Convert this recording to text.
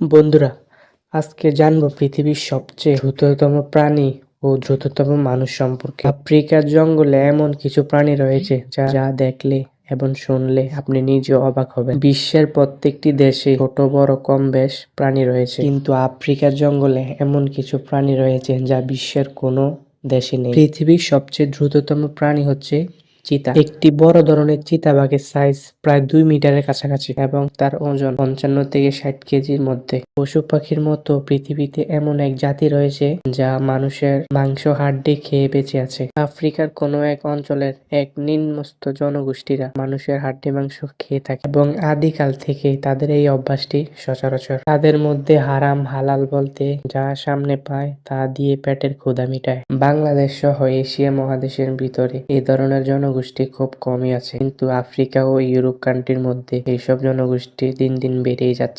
বন্ধুরা, আজকে জানব পৃথিবীর সবচেয়ে দ্রুততম প্রাণী ও দ্রুততম মানুষ সম্পর্কে। আফ্রিকার জঙ্গলে এমন কিছু প্রাণী রয়েছে যা যা দেখলে এবং শুনলে আপনি নিজেও অবাক হবেন। বিশ্বের প্রত্যেকটি দেশে ছোট, বড়, কম বেশ প্রাণী রয়েছে। কিন্তু আফ্রিকার জঙ্গলে এমন কিছু প্রাণী রয়েছে যা বিশ্বের কোনো দেশে নেই। পৃথিবীর সবচেয়ে দ্রুততম প্রাণী হচ্ছে চিতা। একটি বড় ধরনের চিতাবাঘের সাইজ প্রায় দুই মিটারের কাছাকাছি এবং তার ওজন পঞ্চান্ন থেকে ষাট কেজির মধ্যে। পশু পাখির মতো পৃথিবীতে এমন এক জাতি রয়েছে যা মানুষের মাংস, হাড্ডি খেয়ে বেঁচে আছে। আফ্রিকার কোনো এক অঞ্চলের এক নিম্নস্থ জনগোষ্ঠীরা মানুষের হাড্ডি, মাংস খেয়ে থাকে এবং আদিকাল থেকে তাদের এই অভ্যাসটি সচরাচর। তাদের মধ্যে হারাম, হালাল বলতে যা সামনে পায় তা দিয়ে পেটের ক্ষুদা মিটায়। বাংলাদেশ সহ এশিয়া মহাদেশের ভিতরে এই ধরনের জনগোষ্ঠী খুব কমই আছে। কিন্তু আফ্রিকা ও ইউরোপ কান্ট্রির মধ্যে এইসব জনগোষ্ঠী দিন দিন বেড়েই যাচ্ছে।